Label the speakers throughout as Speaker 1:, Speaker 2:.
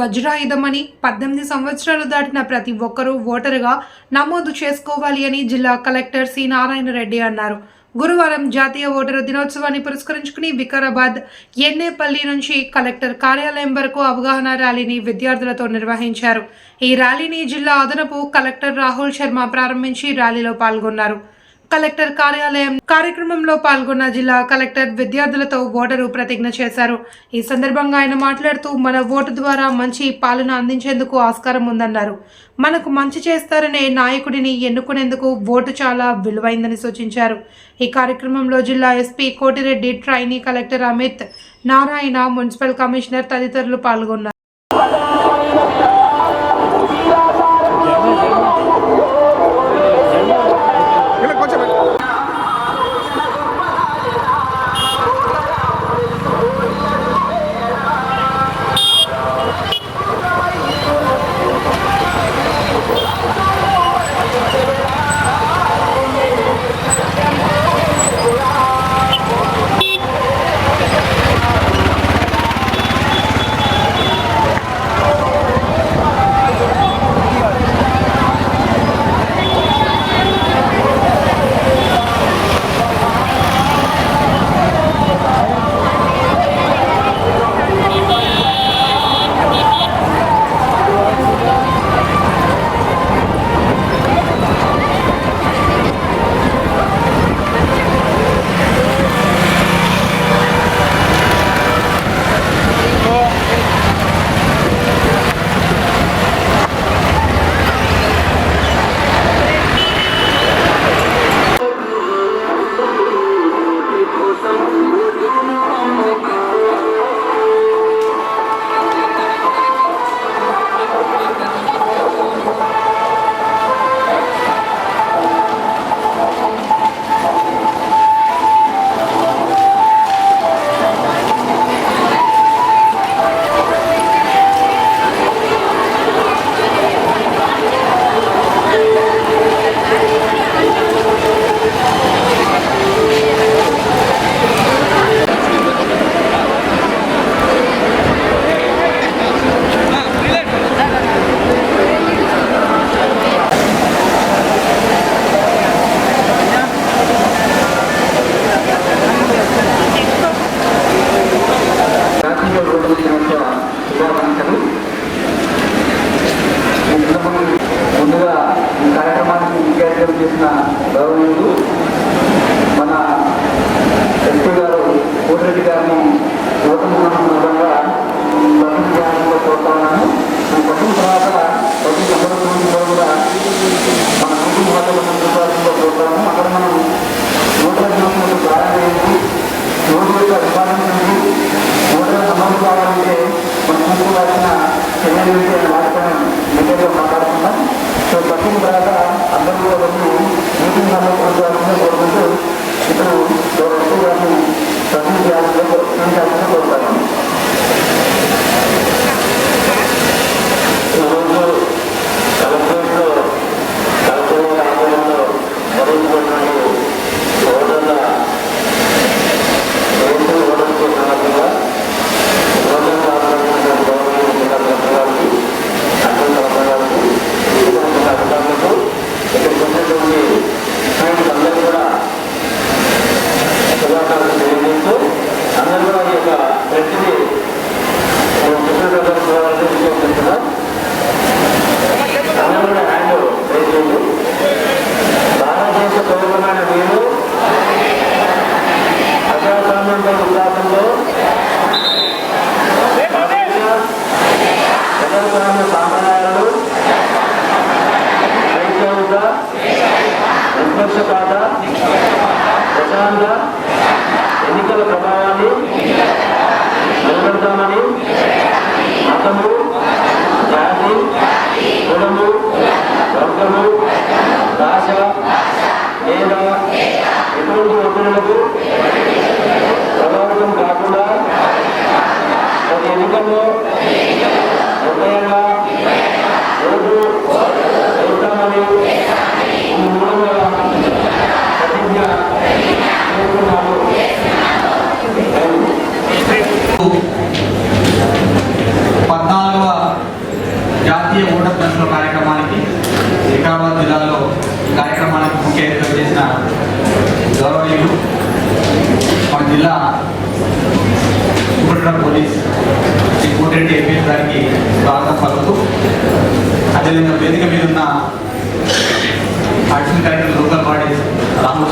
Speaker 1: వజ్రాయుధమని పద్దెనిమిది సంవత్సరాలు దాటిన ప్రతి ఒక్కరూ ఓటరుగా నమోదు చేసుకోవాలి అని జిల్లా కలెక్టర్ సి నారాయణ రెడ్డి అన్నారు. గురువారం జాతీయ ఓటరు దినోత్సవాన్ని పురస్కరించుకుని వికారాబాద్ ఎన్నేపల్లి నుంచి కలెక్టర్ కార్యాలయం వరకు అవగాహన ర్యాలీని విద్యార్థులతో నిర్వహించారు. ఈ ర్యాలీని జిల్లా అదనపు కలెక్టర్ రాహుల్ శర్మ ప్రారంభించి ర్యాలీలో పాల్గొన్నారు. కలెక్టర్ కార్యాలయం కార్యక్రమంలో పాల్గొన్న జిల్లా కలెక్టర్ విద్యార్థులతో ఓటరు ప్రతిజ్ఞ చేశారు. ఈ సందర్భంగా ఆయన మాట్లాడుతూ మన ఓటు ద్వారా మంచి పాలన అందించేందుకు ఆస్కారం ఉందన్నారు. మనకు మంచి చేస్తారనే నాయకుడిని ఎన్నుకునేందుకు ఓటు చాలా విలువైందని సూచించారు. ఈ కార్యక్రమంలో జిల్లా SP Kotireddy trainee collector Amit Narayan municipal commissioner తదితరులు పాల్గొన్నారు.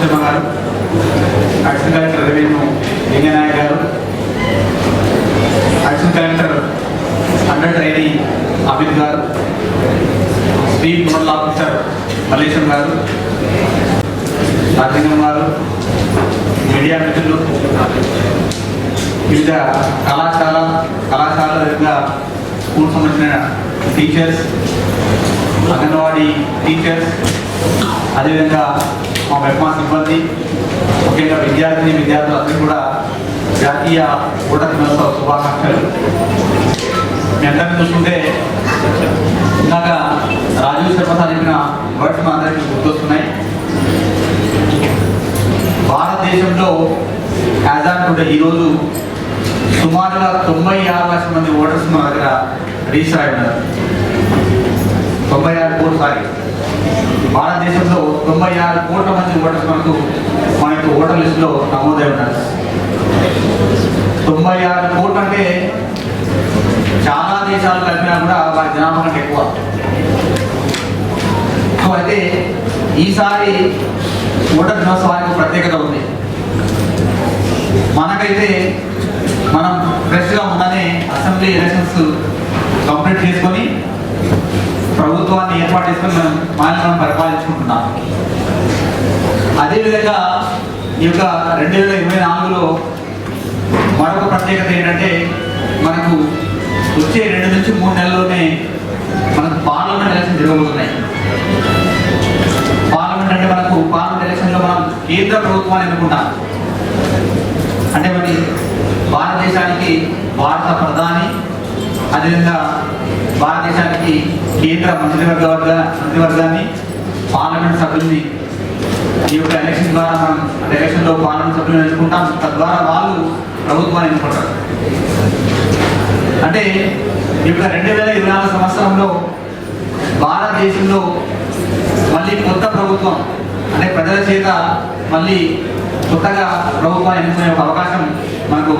Speaker 2: Ramur garu collector revenue Linganaya garu assistant collector under training Amit garu street nodal officer Mallesham గారు రాజలింగం గారు మీడియా మిత్రులు వివిధ కళాశాల కళాశాల వివిధ స్కూల్ సంబంధించిన టీచర్స్ అంగన్వాడీ టీచర్స్ అదేవిధంగా మా మెప్మా సిబ్బంది ముఖ్యంగా విద్యార్థిని విద్యార్థులు అందరూ కూడా జాతీయ ఓటర్ దినోత్సవ శుభాకాంక్షలు. మీ అందరిని చూస్తుంటే ఇందాక రాజీవ్ శర్మ సార్ చెప్పిన వర్డ్స్ మా అందరికీ గుర్తొస్తున్నాయి. భారతదేశంలో యాజ్ ఆన్ టుడే ఈరోజు సుమారుగా తొంభై ఆరు లక్షల మంది ఓటర్స్ మన దగ్గర రిజిస్టర్ అయి ఉన్నారు. తొంభై ఆరు కోట్లు సారీ. భారతదేశంలో తొంభై ఆరు కోట్ల మంది ఓటర్స్ మనకు మన యొక్క ఓటర్ లిస్టులో నమోదై ఉన్నారు. తొంభై ఆరు కోట్లు అంటే చాలా దేశాలు కలిపినా కూడా వారి జనాభా కంటే ఎక్కువ. సో అయితే ఈసారి ఓటర్ దినోత్సవానికి ప్రత్యేకత ఉంది. మనకైతే మనం ఫ్రెష్గా ఉందని అసెంబ్లీ ఎలక్షన్స్ కంప్లీట్ చేసుకొని ప్రభుత్వాన్ని ఏర్పాటు చేసుకుని మనం మనల్ని మనం పరిపాలించుకుంటున్నాం. అదేవిధంగా ఈ యొక్క రెండు వేల ఇరవై నాలుగులో మరొక ప్రత్యేకత ఏంటంటే మనకు వచ్చే రెండు నుంచి మూడు నెలల్లోనే మనకు పార్లమెంట్ ఎలక్షన్ జరగబోతున్నాయి. పార్లమెంట్ అంటే మనకు పార్లమెంట్ ఎలక్షన్లో మనం కేంద్ర ప్రభుత్వాన్ని ఎన్నుకుంటాం. అంటే మరి భారతదేశానికి భారత ప్రధాని అదేవిధంగా భారతదేశానికి కేంద్ర మంత్రివర్గ వర్గ మంత్రివర్గాన్ని పార్లమెంట్ సభ్యుల్ని ఈ యొక్క ఎలక్షన్ ద్వారా మనం ఎలక్షన్లో పార్లమెంట్ సభ్యులను ఎన్నుకుంటాం. తద్వారా వాళ్ళు ప్రభుత్వాన్ని ఎన్నుకుంటారు. అంటే ఈ యొక్క రెండు వేల ఇరవై నాలుగు సంవత్సరంలో భారతదేశంలో మళ్ళీ కొత్త ప్రభుత్వం అంటే ప్రజల చేత మళ్ళీ కొత్తగా ప్రభుత్వాన్ని ఎన్నుకునే ఒక అవకాశం మనకు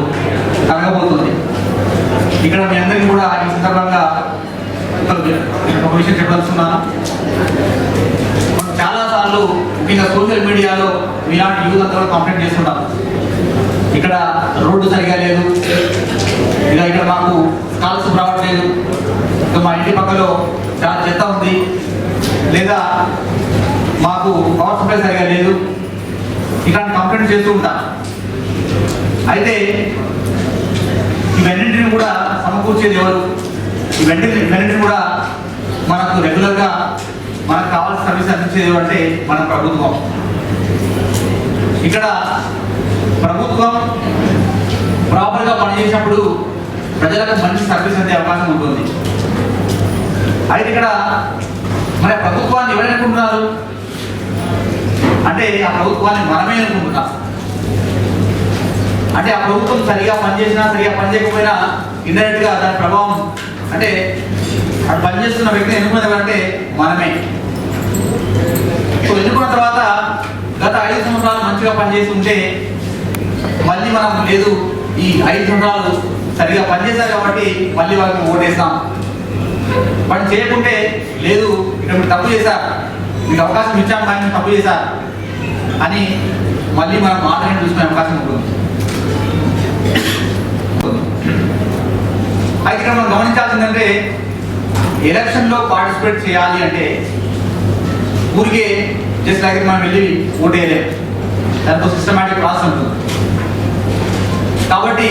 Speaker 2: కలగబోతుంది. ఇక్కడ మీ అందరికీ కూడా ఈ సందర్భంగా నేను ఒక విషయం చెప్పదలుచున్నాను చాలాసార్లు ముఖ్యంగా సోషల్ మీడియాలో మీలాంటి యూత్ అందరూ కంప్లైంట్ చేస్తుంటాం ఇక్కడ రోడ్డు సరిగా లేదు. ఇలా ఇక్కడ మాకు స్కాలర్షిప్ రావట్లేదు. ఇంకా మా ఇంటి పక్కలో చాలా చెత్త ఉంది. లేదా మాకు పవర్ సప్లై సరిగా లేదు. ఇలాంటి కంప్లైంట్ చేస్తూ ఉంటాం. అయితే ఇవన్నింటినీ కూడా సమకూర్చేది ఎవరు? ఇవన్నీ వెంటనే కూడా మనకు రెగ్యులర్గా మనకు కావాల్సిన సర్వీస్ అందించేది అంటే మన ప్రభుత్వం. ఇక్కడ ప్రభుత్వం ప్రాపర్గా పనిచేసినప్పుడు ప్రజలకు మంచి సర్వీస్ అందే అవకాశం ఉంటుంది. అయితే ఇక్కడ మరి ప్రభుత్వాన్ని ఎవరనుకుంటున్నారు అంటే ఆ ప్రభుత్వాన్ని మనమే అనుకుంటున్నాం. అంటే ఆ ప్రభుత్వం సరిగా పనిచేసినా సరిగా పనిచేయకపోయినా ఇండైరెక్ట్గా దాని ప్రభావం అంటే అక్కడ పనిచేస్తున్న వ్యక్తిని ఎన్నుకునేవారంటే మనమే. సో ఎన్నుకున్న తర్వాత గత ఐదు సంవత్సరాలు మంచిగా పనిచేసి ఉంటే మళ్ళీ మనం లేదు ఈ ఐదు సంవత్సరాలు సరిగా పనిచేశారు కాబట్టి మళ్ళీ వాళ్ళకి ఓటేస్తాం. మనం చేయకుంటే లేదు ఇక్కడ మీరు తప్పు చేశారు మీకు అవకాశం ఇచ్చాం కానీ తప్పు చేశారు అని మళ్ళీ మనం మాటలను చూసుకునే అవకాశం ఉంటుంది. అయితే ఇక్కడ మనం గమనించాల్సిందంటే ఎలక్షన్లో పార్టిసిపేట్ చేయాలి అంటే ఊరికే జస్ట్ లైక్ మనం వెళ్ళి ఓటేయలేము దాంతో సిస్టమేటిక్ ప్రాసెస్ ఉంటుంది. కాబట్టి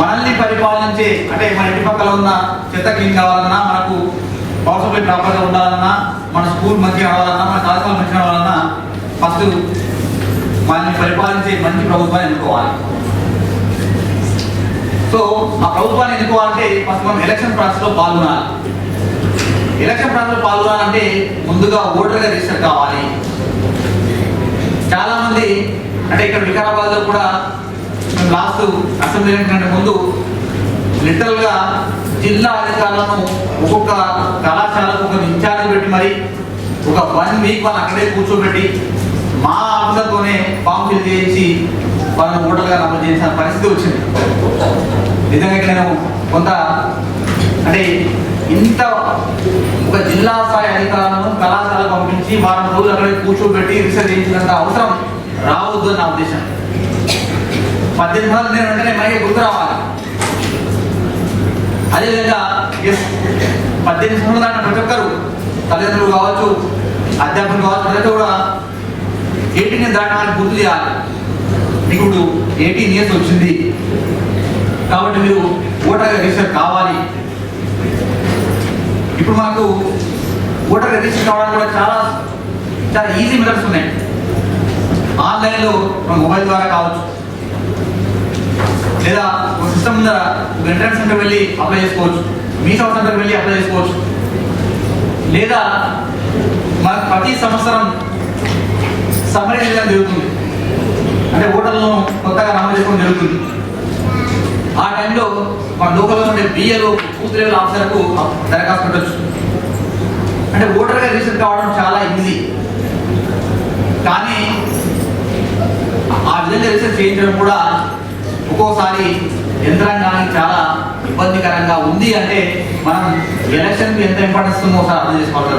Speaker 2: మనల్ని పరిపాలించే అంటే మన ఇంటి పక్కల ఉన్న చెత్త క్లీన్ కావాలన్నా మనకు పవర్ సప్లై ప్రాపర్గా ఉండాలన్నా మన స్కూల్ మంచిగా రావాలన్నా మన కళాశాల మంచిగా రావాలన్నా ఫస్ట్ మనల్ని పరిపాలించే మంచి ప్రభుత్వాన్ని ఎన్నుకోవాలి. సో ఆ ప్రభుత్వాన్ని ఎన్నుకోవాలంటే ఫస్ట్ మనం ఎలక్షన్ ప్రాసెస్లో పాల్గొనాలి. ఎలక్షన్ ప్రాసెస్లో పాల్గొనాలంటే ముందుగా ఓటర్గా రిజిస్టర్ కావాలి. చాలా మంది అంటే ఇక్కడ వికారాబాద్లో కూడా లాస్ట్ అసెంబ్లీ ఎలక్షన్ కంటే ముందు లిటరల్గా జిల్లా అధికారులను ఒక్కొక్క కళాశాలకు ఒక ఇన్ఛార్జ్ పెట్టి మరి ఒక వన్ వీక్ వాళ్ళు అక్కడే కూర్చోబెట్టి మా ఆఫీసర్తోనే ఫామ్ ఫిల్ చేయించి వాళ్ళని ఓటర్గా నమోదు చేసిన పరిస్థితి వచ్చింది. నిజంగా నేను కొంత అంటే ఇంత ఒక జిల్లా స్థాయి అధికారులను కళాశాల పంపించి వారం రోజులు అక్కడే కూర్చోబెట్టి రీసెర్చ్ చేయించినంత అవసరం రావద్దు అని నా ఉద్దేశం. పద్దెనిమిది వందలు నేను వెంటనే మనకి గుర్తు రావాలి. అదేవిధంగా ఎస్ పద్దెనిమిది సంవత్సరాలు దాటిన ప్రతి ఒక్కరు తల్లిదండ్రులు కావచ్చు అధ్యాపకులు కావచ్చు ప్రతి కూడా ఎయిటీన్ దాటడానికి గుర్తు చేయాలి. మీకు ఇప్పుడు ఎయిటీన్ ఇయర్స్ వచ్చింది. కాబట్టి మీరు ఓటర్ రిజిస్టర్ కావాలి. ఇప్పుడు మాకు ఓటర్ రిజిస్టర్ కావడానికి కూడా చాలా చాలా ఈజీ మెథడ్స్ ఉన్నాయి. ఆన్లైన్లో మన మొబైల్ ద్వారా కావచ్చు. లేదా ఒక సిస్టమ్ ముందర ఒక ఇంటర్నెట్ సెంటర్ వెళ్ళి అప్లై చేసుకోవచ్చు. మీ సౌ సెంటర్ వెళ్ళి అప్లై చేసుకోవచ్చు. లేదా మనకు ప్రతి సంవత్సరం సమ్మరీ జరుగుతుంది. అంటే ఓటర్లను కొత్తగా నమోదు చేసుకోవడం జరుగుతుంది. ఆ టైంలో మా లోకల్లో ఉండే బిఏలు బూత్ లెవెల్ ఆఫీసర్కు దరఖాస్తు పెట్టచ్చు. అంటే ఓటర్గా రిజిస్టర్ కావడం చాలా ఈజీ. కానీ ఆ విధంగా రిజిస్టర్ చేయించడం కూడా ఒక్కోసారి యంత్రాంగానికి చాలా ఇబ్బందికరంగా ఉంది అంటే మనం ఎలక్షన్కి ఎంత ఇంపార్టెన్స్ ఉందో ఒకసారి అర్థం చేసుకోవాలి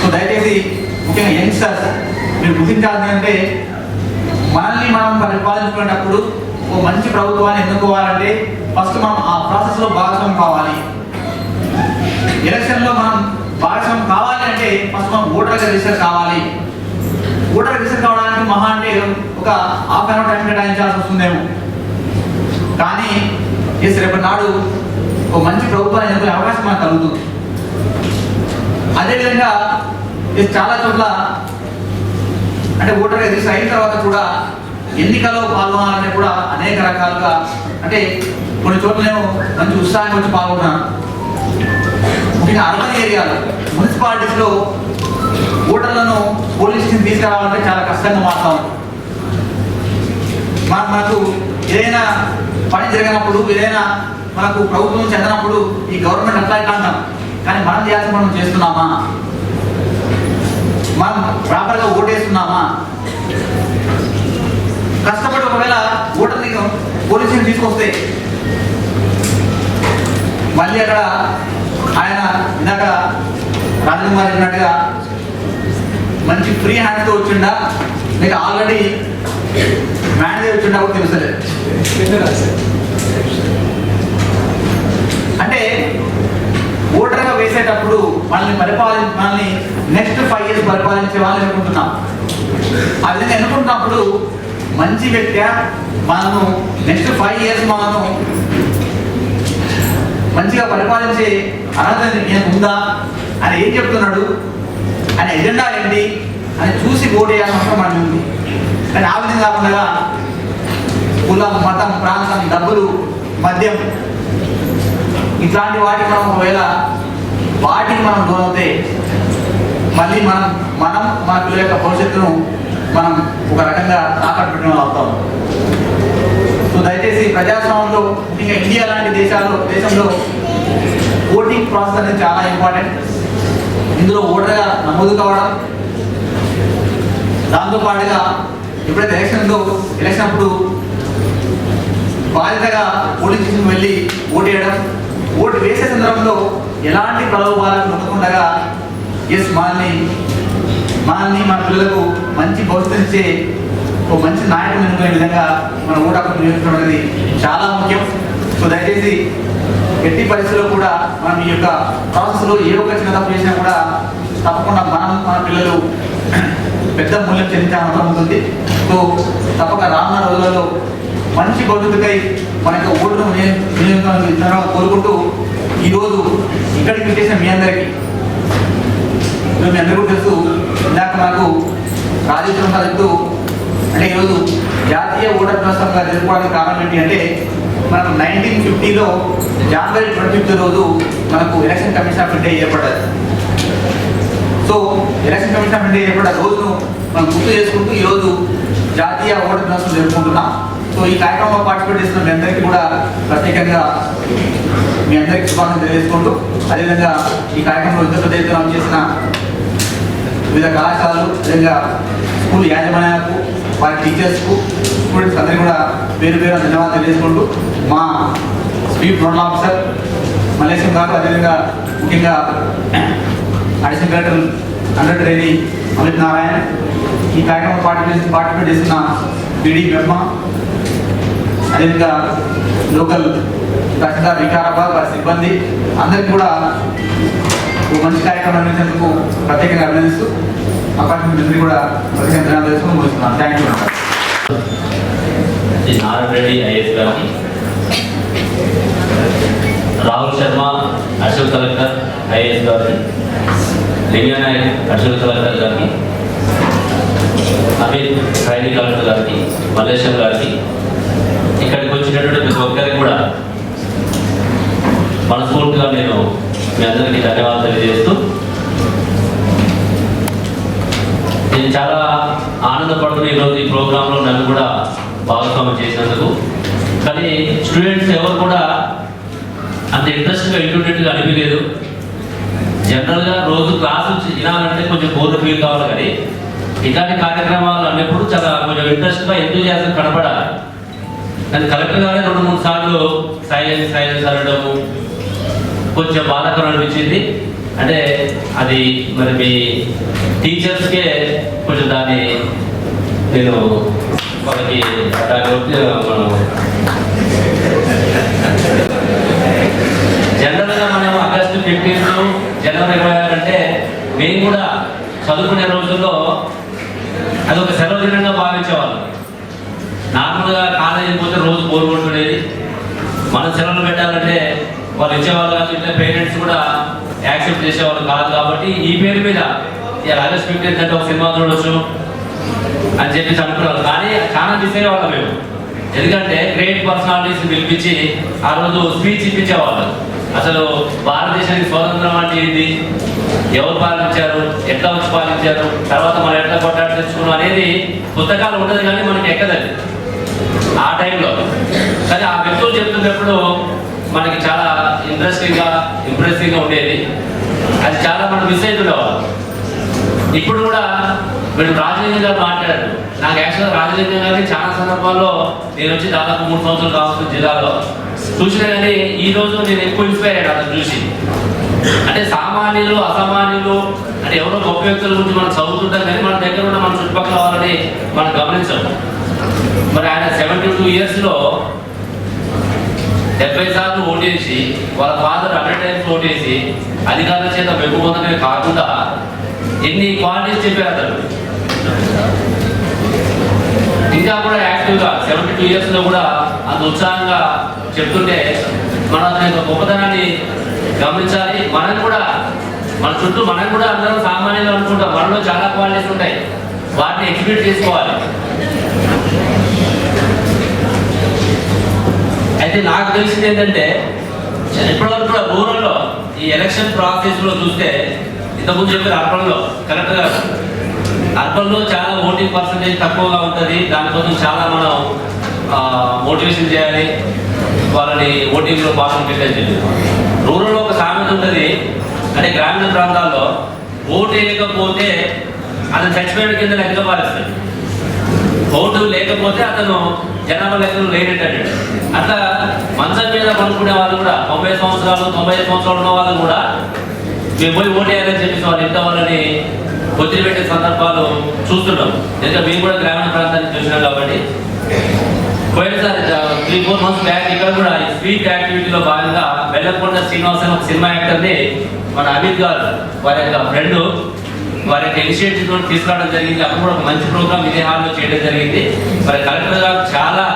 Speaker 2: సో దయచేసి ముఖ్యంగా యంగ్స్టర్స్ మీరు గుర్తించాల్సింది అంటే మనల్ని మనం పరిపాలించుకునేటప్పుడు ఒక మంచి ప్రభుత్వాన్ని ఎన్నుకోవాలంటే ఫస్ట్ మనం ఆ ప్రాసెస్లో భాగస్వామి కావాలి. ఎలక్షన్లో మనం భాగస్వామి కావాలి అంటే ఫస్ట్ మనం ఓటర్ రిజిస్టర్ కావాలి. ఓటర్ రిజిస్టర్ కావడానికి మహా అంటే ఒక హాఫ్ అన్ అవర్ టైం కేటాయించాల్సి వస్తుందేమో. కానీ ఎస్ రేపటి నాడు ఒక మంచి ప్రభుత్వాన్ని ఎన్నుకునే అవకాశం మనకు కలుగుతుంది. అదేవిధంగా చాలా చోట్ల అంటే ఓటర్ రిజిస్టర్ అయిన తర్వాత కూడా ఎన్నికల్లో పాల్గొనాలంటే కూడా అనేక రకాలుగా అంటే కొన్ని చోట్ల నేను మంచి ఉత్సాహం వచ్చి పాల్గొన్నాను ముఖ్యంగా అర్బన్ ఏరియాలో మున్సిపాలిటీస్లో ఓటర్లను పోలీస్ తీసుకురావాలంటే చాలా కష్టంగా మారుతా ఉంది. మనకు ఏదైనా పని జరిగినప్పుడు ఏదైనా మనకు ప్రభుత్వం చెందినప్పుడు ఈ గవర్నమెంట్ అట్లా అంటాం. కానీ మనం చేయాల్సిన మనం చేస్తున్నామా? మనం ప్రాపర్గా ఓటేస్తున్నామా? కష్టపడి ఒకవేళ ఓటర్ని పోలీసులు తీసుకొస్తే మళ్ళీ అక్కడ ఆయన ఇందాక రాజకుమారి అన్నట్టుగా మంచి ఫ్రీ హ్యాండ్తో వచ్చిండా? మీకు ఆల్రెడీ మ్యాండ్ వచ్చిండా కూడా తెలుసలేదు అంటే చేసేటప్పుడు వేసేటప్పుడు మనల్ని పరిపాలి మనల్ని నెక్స్ట్ ఫైవ్ ఇయర్స్ పరిపాలించే వాళ్ళని అనుకుంటున్నాం. ఆ విధంగా అనుకుంటున్నప్పుడు మంచి వ్యక్తి మనము నెక్స్ట్ ఫైవ్ ఇయర్స్ మనము మంచిగా పరిపాలించే అర్హత నేను ఉందా అని ఏం చెప్తున్నాడు? అని ఎజెండా ఏంటి? అని చూసి ఓటు వేయాల్సిన ఉంది. కానీ ఆ విధంగా కాకుండా కులం మతం ప్రాంతం డబ్బులు మద్యం ఇట్లాంటి వాటికి మనం ఒకవేళ వాటికి మనం దూరవుతే మళ్ళీ మనం మనం మన పిల్లల యొక్క భవిష్యత్తును మనం ఒక రకంగా తాకట్టు పెట్టిన వాళ్ళు అవుతాం సో దయచేసి ప్రజాస్వామ్యంలో ఇంకా ఇండియా లాంటి దేశాలు దేశంలో ఓటింగ్ ప్రాసెస్ అనేది చాలా ఇంపార్టెంట్. ఇందులో ఓటర్గా నమోదు కావడం దాంతోపాటుగా ఎప్పుడైతే ఎలక్షన్లో ఎలక్షన్ అప్పుడు బాధ్యతగా పోలింగ్ స్టేషన్ వెళ్ళి ఓటు వేయడం ఓటు వేసే సందర్భంలో ఎలాంటి ప్రలోభాలకు లొంగకుండా ఎస్ మనల్ని మనల్ని మన పిల్లలకు మంచి భవిష్యత్తు ఇచ్చే ఒక మంచి నాయకుడు ఎన్నుకునే విధంగా మన ఓటు నియోజకవర్గం అనేది చాలా ముఖ్యం. సో దయచేసి ఎట్టి పరిస్థితుల్లో కూడా మనం ఈ యొక్క ప్రాసెస్లో ఏ ఒక్క చిన్న తప్పు చేసినా కూడా తప్పకుండా మనం మన పిల్లలు పెద్ద మూల్యం చెల్లించాల్సిన అవసరం ఉంటుంది. సో తప్పక రానున్న రోజులలో మంచి భవిష్యత్తుకై మన యొక్క ఓటును వినియోగం కోరుకుంటూ ఈరోజు ఇక్కడికి విచ్చేసిన మీ అందరికీ. మీ అందరూ తెలుసు ఇందాక నాకు రాజేశ్వరం కలుగుతూ అంటే ఈరోజు జాతీయ ఓటర్ దినోత్సవంగా జరుపుకోవడానికి కారణం ఏంటి అంటే మనకు నైన్టీన్ ఫిఫ్టీలో జనవరి ట్వంటీ ఫిఫ్త్ రోజు మనకు ఎలక్షన్ కమిషన్ ఆఫ్ ఇండియా ఏర్పడ్డది. So election commission of India ఏర్పడ్డ రోజును మనం గుర్తు చేసుకుంటూ ఈరోజు జాతీయ ఓటర్ దినోత్సవం జరుపుకుంటున్నాం. సో ఈ కార్యక్రమంలో పార్టిసిపేట్ చేసిన మీ అందరికీ కూడా ప్రత్యేకంగా మీ అందరికీ శుభాకాంక్షలు తెలియజేసుకుంటూ అదేవిధంగా ఈ కార్యక్రమంలో ఇంత పెద్ద ఎత్తున చేసిన వివిధ కళాశాలలు అదేవిధంగా స్కూల్ యాజమాన్యాలకు వారి టీచర్స్కు స్టూడెంట్స్ అందరికీ కూడా వేరు వేరు ధన్యవాదాలు తెలియజేసుకుంటూ మా sweep nodal officer Mallesham garu అదేవిధంగా ముఖ్యంగా additional collector under trainee Amit Narayan ఈ కార్యక్రమం పార్టిసిపేట్ పార్టిసిపేట్ చేసిన బీడీ బ్రహ్మ అదేవిధంగా లోకల్ తహసీల్దార్ వికారాబాద్ వారి సిబ్బంది అందరికీ కూడా ఒక మంచి కార్యక్రమం అందించేందుకు ప్రత్యేకంగా అభినందిస్తూ అవకాశం అందరికీ కూడా ప్రత్యేక ధన్యవాదాలు తెలుసుకుని ముగిస్తున్నాను. థ్యాంక్ యూ
Speaker 3: శ్రీ ఐఎస్ గారికి Rahul Sharma additional collector IAS గారికి లింగా నాయక్ అడిషనల్ కలెక్టర్ గారికి అమిత్ ఖైదీ కలెక్టర్ గారికి మల్లేశ్వర్ గారికి వచ్చినటువంటి ప్రతి ఒక్కరికి కూడా మనస్ఫూర్తిగా నేను మీ అందరికీ ధన్యవాదాలు తెలియజేస్తూ నేను చాలా ఆనందపడుతున్న ఈరోజు ఈ ప్రోగ్రాంలో నన్ను కూడా భాగస్వామ్యం చేసినందుకు. కానీ స్టూడెంట్స్ ఎవరు కూడా అంత ఇంట్రెస్ట్గా వింటున్నట్టుగా అనిపించలేదు. జనరల్గా రోజు క్లాసు వినాలంటే కొంచెం బోర్ ఫీల్ కావాలి కానీ ఇలాంటి కార్యక్రమాలు అన్నప్పుడు చాలా కొంచెం ఇంట్రెస్ట్గా ఎందుకు చేస్తాం కనపడాలి. కానీ కలెక్టర్ గారే రెండు మూడు సార్లు సైలెన్స్ సైలెన్స్ అనడము కొంచెం బాధాకరం అనిపించింది. అంటే అది మరి మీ టీచర్స్కే కొంచెం దాన్ని నేను వాళ్ళకి దాని మనం జనరల్గా మనం ఆగస్టు ఫిఫ్టీన్త్ జనవరి ఇరవై ఆరు అంటే మేము కూడా చదువుకునే రోజుల్లో అది ఒక సెలవు దినంగా భావించేవాళ్ళం. మామూలుగా కాలేజీ పోతే రోజు బోర్ కొట్టుకునేది. మనం సెలవులు పెట్టాలంటే వాళ్ళు ఇచ్చేవాళ్ళు కాదు ఇట్లా పేరెంట్స్ కూడా యాక్సెప్ట్ చేసేవాళ్ళు కాదు కాబట్టి ఈ పేరు మీద రాజేష్ ఆగస్ట్ ఫిఫ్టీన్త్ అంటే ఒక సినిమా చూడొచ్చు అని చెప్పేసి అనుకున్నారు. కానీ చాలా మిస్ అయ్యేవాళ్ళం మేము. ఎందుకంటే గ్రేట్ పర్సనాలిటీస్ పిలిపించి ఆ రోజు స్పీచ్ ఇప్పించేవాళ్ళు. అసలు భారతదేశానికి స్వాతంత్రం అంటే ఏంది? ఎవరు పాలించారు? ఎట్లా వచ్చి పాలించారు? తర్వాత మనం ఎట్లా కొట్టాడు తెచ్చుకున్నాం అనేది పుస్తకాలు ఉండదు కానీ మనకి ఎక్కదండి. ఆ టైంలో. కానీ ఆ వ్యక్తులు చెప్తున్నప్పుడు మనకి చాలా ఇంట్రెస్టింగ్గా ఇంప్రెసింగ్గా ఉండేది. అది చాలా మనం మిస్ అవుతుండేవాళ్ళం ఇప్పుడు కూడా మీరు రాజలింగం గారు మాట్లాడారు. నాకు యాక్చువల్గా రాజలింగం గారిని చాలా సందర్భాల్లో నేను వచ్చి దాదాపు మూడు సంవత్సరాలు కావచ్చు జిల్లాలో చూసినా కానీ ఈ రోజు నేను ఎక్కువ ఇన్స్పైర్ అయ్యాను అతను చూసి. అంటే సామాన్యులు అసామాన్యులు అంటే ఎవరో గొప్ప వ్యక్తుల గురించి మనం చదువుతుంటాం కానీ మన దగ్గర ఉన్న మన చుట్టుపక్కల వాళ్ళని మనం గమనించాము. మరి ఆయన సెవెంటీ టూ ఇయర్స్లో డెబ్బై సార్లు ఓటేసి వాళ్ళ ఫాదర్ హండ్రెడ్ టైమ్స్ ఓటేసి అధికారుల చేత మెప్పు పొందడమే కాకుండా ఎన్ని క్వాలిటీస్ చెప్పారు అతను? ఇంకా కూడా యాక్టివ్గా సెవెంటీ టూ ఇయర్స్లో కూడా అంత ఉత్సాహంగా చెప్తుంటే మన అతని యొక్క గొప్పతనాన్ని గమనించాలి. మనం కూడా మన చుట్టూ మనం కూడా అందరం సామాన్యంగా అనుకుంటాం. మనలో చాలా క్వాలిటీస్ ఉంటాయి. వాటిని ఎగ్జిబిట్ చేసుకోవాలి. అయితే నాకు తెలిసింది ఏంటంటే ఇప్పటివరకు కూడా రూరల్లో ఈ ఎలక్షన్ ప్రాసెస్లో చూస్తే ఇంతకుముందు చెప్పారు అర్బన్లో కరెక్ట్గా అర్బన్లో చాలా ఓటింగ్ పర్సంటేజ్ తక్కువగా ఉంటుంది. దానికోసం చాలా మనం మోటివేషన్ చేయాలి. వాళ్ళని ఓటింగ్లో పాల్గొని చెప్పి. రూరల్లో ఒక సామెత ఉంటుంది అంటే గ్రామీణ ప్రాంతాల్లో ఓటు వేయకపోతే అతను చచ్చిపోయిన కింద లెక్క పారేస్తుంది ఓటు లేకపోతే అతను జనాభా లెక్కలు లేనట్టాడు. అట్లా మంచం మీద పడుకునే వాళ్ళు కూడా తొంభై సంవత్సరాలు తొంభై ఐదు సంవత్సరాలు ఉన్న వాళ్ళు కూడా మేము పోయి ఓటేయాలని చెప్పేసి వాళ్ళు ఇంత వాళ్ళని ఒత్తిడి పెట్టే సందర్భాలు చూస్తున్నాం. ఎందుకంటే మేము కూడా గ్రామీణ ప్రాంతాన్ని చూసినాం కాబట్టి. పోయినసారి త్రీ ఫోర్ మంత్స్ బ్యాక్ ఇక్కడ కూడా ఈ స్వీట్ యాక్టివిటీలో భాగంగా వెళ్ళకుండా శ్రీనివాస్ అని ఒక సినిమా యాక్టర్ని మన అమిత్ గారు వారి యొక్క ఫ్రెండ్ వారి యొక్క ఇనిషియేటివ్ తీసుకురావడం జరిగింది. అప్పుడు కూడా ఒక మంచి ప్రోగ్రామ్ ఇదే హాల్లో చేయడం జరిగింది. మరి కలెక్టర్ గారు చాలా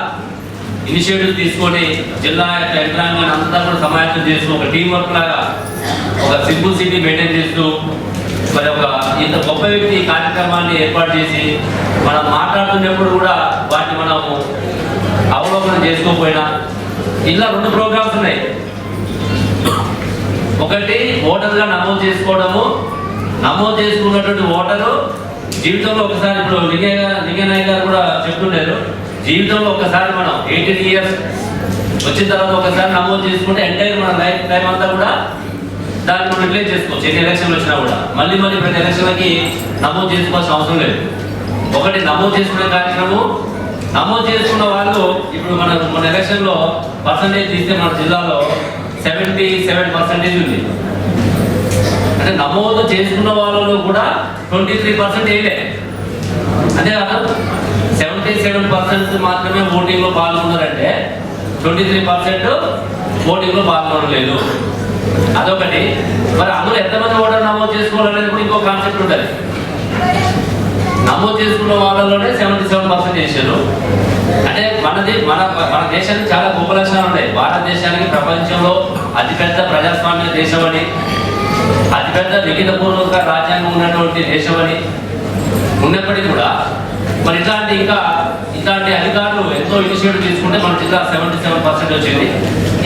Speaker 3: ఇనిషియేటివ్ తీసుకొని జిల్లా యొక్క యంత్రాంగాన్ని అంతా కూడా సమాయత్తం చేస్తూ ఒక టీం వర్క్ లాగా ఒక సింపుల్ సిటీ మెయింటైన్ చేస్తూ మరి ఒక ఇంత గొప్ప వ్యక్తి కార్యక్రమాన్ని ఏర్పాటు చేసి మనం మాట్లాడుతున్నప్పుడు కూడా వాటిని మనము అవలోకనం చేసుకోకపోయినా ఇలా రెండు ప్రోగ్రామ్స్ ఉన్నాయి. ఒకటి ఓటర్గా నమోదు చేసుకోవడము నమోదు చేసుకున్నటువంటి ఓటరు జీవితంలో ఒకసారి ఇప్పుడు లింగయ్య లింగనాయక్ గారు కూడా చెప్తుండేరు జీవితంలో ఒకసారి మనం ఎయిటీన్ ఇయర్స్ వచ్చిన తర్వాత ఒకసారి నమోదు చేసుకుంటే ఎంటైర్ మన లైఫ్ టైం అంతా కూడా దాన్ని మనం రిప్లేస్ చేసుకోవచ్చు. ఎన్ని ఎలక్షన్లు వచ్చినా కూడా. మళ్ళీ మళ్ళీ ప్రతి ఎలక్షన్లకి నమోదు చేసుకోవాల్సిన అవసరం లేదు. ఒకటి నమోదు చేసుకునే కార్యక్రమం. నమోదు చేసుకున్న వాళ్ళు ఇప్పుడు మన మన ఎలక్షన్లో పర్సంటేజ్ తీస్తే మన జిల్లాలో సెవెంటీ సెవెన్ పర్సెంటేజ్ ఉంది. అంటే నమోదు చేసుకున్న వాళ్ళలో కూడా ట్వంటీ త్రీ పర్సెంట్ వేయలే అంతేకాదు సెవెంటీ సెవెన్ పర్సెంట్ మాత్రమే ఓటింగ్లో పాల్గొన్నారంటే ట్వంటీ త్రీ పర్సెంట్ ఓటింగ్లో పాల్గొనలేదు. అదొకటి. మరి అందులో ఎంతమంది ఓటర్ నమోదు చేసుకోవాలనేది కూడా ఇంకో కాన్సెప్ట్ ఉంటుంది. నమోదు చేసుకున్న వాళ్ళలోనే సెవెంటీ సెవెన్ పర్సెంట్ చేశారు. అంటే మనది మన మన దేశానికి చాలా గొప్ప లక్షణాలు ఉన్నాయి. భారతదేశానికి ప్రపంచంలో అతిపెద్ద ప్రజాస్వామ్య దేశం అని అతిపెద్ద లిఖితపూర్వక రాజ్యాంగం ఉన్నటువంటి దేశం అని ఉన్నప్పటికీ కూడా మరి ఇట్లాంటి ఇంకా ఇట్లాంటి అధికారులు ఎంతో ఇనిషియేటివ్ తీసుకుంటే మన జిల్లా సెవెంటీ సెవెన్ పర్సెంట్ వచ్చింది.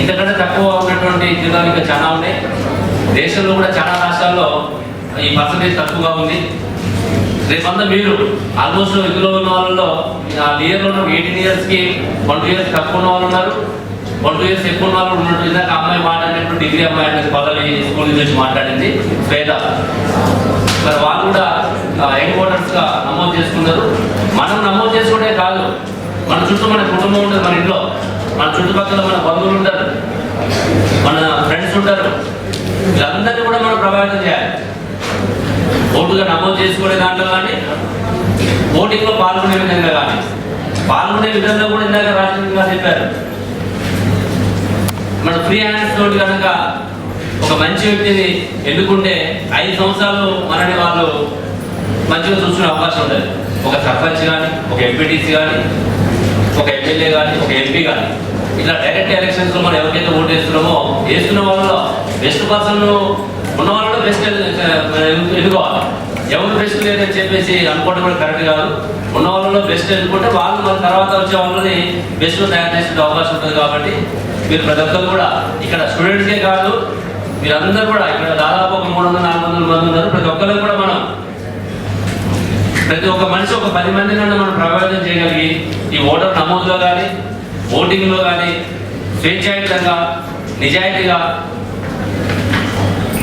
Speaker 3: ఇంతకంటే తక్కువ ఉన్నటువంటి జిల్లాలు ఇంకా చాలా ఉన్నాయి. దేశంలో కూడా చాలా రాష్ట్రాల్లో ఈ పర్సంటేజ్ తక్కువగా ఉంది. రేపంతా మీరు ఆల్మోస్ట్ ఇందులో ఉన్న వాళ్ళలో ఆ ఇయర్లో ఉన్న ఎయిటీన్ ఇయర్స్కి వన్ టూ ఇయర్స్ తక్కువ ఉన్న వాళ్ళు ఉన్నారు. వన్ చేసి ఎక్కువ వాళ్ళు ఉన్నట్టు ఇందాక అమ్మాయి మాట్లాడినప్పుడు డిగ్రీ అమ్మాయి అనేది పదవి స్కూల్ నుంచి మాట్లాడింది. శ్వేత. మరి వాళ్ళు కూడా యంగ్ ఓటర్స్గా నమోదు చేసుకున్నారు. మనం నమోదు చేసుకుంటే కాదు. మన చుట్టూ మన కుటుంబం ఉంటుంది మన ఇంట్లో. మన చుట్టుపక్కల మన బంధువులు ఉంటారు. మన ఫ్రెండ్స్ ఉంటారు. వీళ్ళందరినీ కూడా మనం ప్రభావితం చేయాలి. ఓటుగా నమోదు చేసుకునే దాంట్లో కానీ ఓటింగ్లో పాల్గొనే విధంగా కానీ. పాల్గొనే విధంగా కూడా ఇందాక రాజకీయంగా చెప్పారు. మన ఫ్రీ హ్యాండ్స్ తోటి కనుక ఒక మంచి వ్యక్తిని ఎన్నుకుంటే ఐదు సంవత్సరాలు మనని వాళ్ళు మంచిగా చూసుకునే అవకాశం ఉంటుంది. ఒక సర్పంచ్ కానీ ఒక ఎంపీటీసీ కానీ ఒక ఎమ్మెల్యే కానీ ఒక ఎంపీ కానీ ఇట్లా డైరెక్ట్ ఎలక్షన్స్లో మనం ఎవరికైతే ఓటు వేస్తున్నామో వేస్తున్న వాళ్ళలో బెస్ట్ పర్సన్ ఉన్న వాళ్ళలో బెస్ట్ ఎన్నుకోవాలి. ఎవరు బెస్ట్ లేదని చెప్పేసి అనుకోవడం కూడా కరెక్ట్ కాదు. ఉన్న వాళ్ళలో బెస్ట్ ఎన్నుకుంటే వాళ్ళు మన తర్వాత వచ్చే వాళ్ళని బెస్ట్ తయారు చేసే అవకాశం ఉంటుంది కాబట్టి మీరు ప్రతి ఒక్కరు కూడా ఇక్కడ స్టూడెంట్స్కే కాదు మీరందరూ కూడా ఇక్కడ దాదాపు ఒక మూడు వందల నాలుగు వందల మంది ఉన్నారు. ప్రతి ఒక్కరికి కూడా మనం ప్రతి ఒక్క మనిషి ఒక పది మంది నుండి మనం ప్రభావితం చేయగలిగి ఈ ఓటర్ నమోదులో కానీ ఓటింగ్లో కానీ స్వేచ్ఛాయుతంగా నిజాయితీగా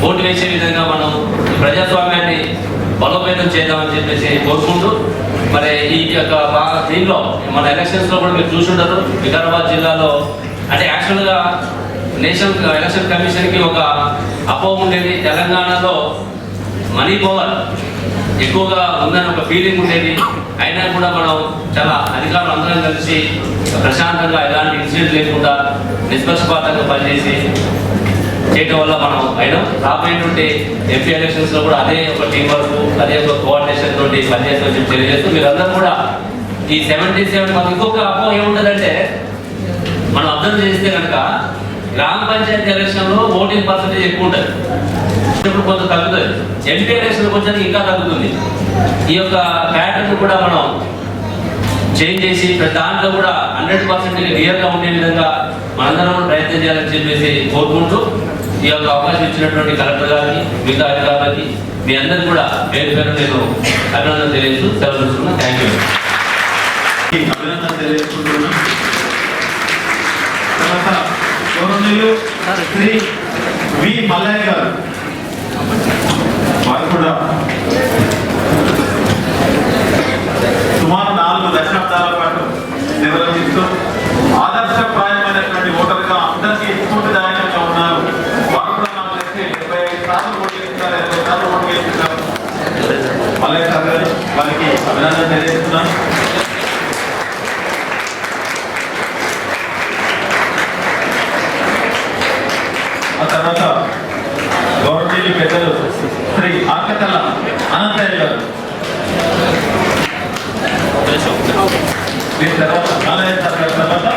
Speaker 3: ఓటు వేసే విధంగా మనం ప్రజాస్వామ్యాన్ని బలోపేతం చేద్దామని చెప్పేసి కోరుకుంటూ మరి ఈ యొక్క దీనిలో మన ఎలక్షన్స్లో కూడా మీరు చూసుంటారు. వికారాబాద్ జిల్లాలో అంటే యాక్చువల్గా నేషనల్ ఎలక్షన్ కమిషన్కి ఒక అపోహ ఉండేది. తెలంగాణలో మనీ పవర్ ఎక్కువగా ఉందని ఒక ఫీలింగ్ ఉండేది. అయినా కూడా మనం చాలా అధికారులు అందరం కలిసి ప్రశాంతంగా ఎలాంటి ఇన్సిడెంట్ లేకుండా నిష్పక్షపాతంగా పనిచేసి చేయడం వల్ల మనం అయినా రాబోయేటువంటి ఎంపీ ఎలక్షన్స్లో కూడా అదే ఒక టీం వర్క్ అదే ఒక కోఆర్డినేషన్ తోటి పనిచేస్తామని చెప్పి తెలియజేస్తూ మీరందరూ కూడా ఈ సెవెంటీ సెవెన్ మనకి ఇంకొక అపోహ ఏముంటుందంటే మనం అబ్జర్వ్ చేస్తే కనుక గ్రామ పంచాయతీ ఎలక్షన్లో ఓటింగ్ పర్సెంటేజ్ ఎక్కువ ఉంటుంది. ఇప్పుడు కొంచెం తగ్గుతుంది. ఎంపీ ఎలక్షన్ కొంచెం ఇంకా తగ్గుతుంది. ఈ యొక్క ప్యాటర్న్ కూడా మనం చేంజ్ చేసి ప్రతి దాంట్లో కూడా హండ్రెడ్ పర్సెంట్ క్లియర్గా ఉండే విధంగా మనందరం ప్రయత్నం చేయాలని చెప్పేసి కోరుకుంటూ ఈ యొక్క అవకాశం ఇచ్చినటువంటి కలెక్టర్ గారికి మిగతా అధికారులకి మీ అందరికీ కూడా పేరు పేరు నేను అభినందన తెలియజేస్తూ సెలవు థ్యాంక్ యూ
Speaker 4: అభినందన తెలియజేసుకుంటున్నాను. తర్వాత గౌరవనీయులు శ్రీ వి. మల్లయ్య గారు. వారు కూడా సుమారు నాలుగు దశాబ్దాల పాటు నిర్వహిస్తూ ఆదర్శప్రాయమైనటువంటి ఓటర్గా అందరికీ స్ఫూర్తిదాయకంగా ఉన్నారు. వారు కూడా నాకు తెలిసి డెబ్బై ఐదు సార్లు ఓటు సార్లు ఓటు మల్లయ్య సార్ గారు వారికి అభినందన తెలియజేస్తున్నాను ఆ తర్వాత గౌరవనీయులు పెద్దలు శ్రీ ఆకతల అనంతయ్య గారు. దీని తర్వాత ఆలయ సార్ తర్వాత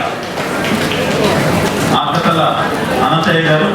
Speaker 4: ఆకతల అనంతయ్య గారు.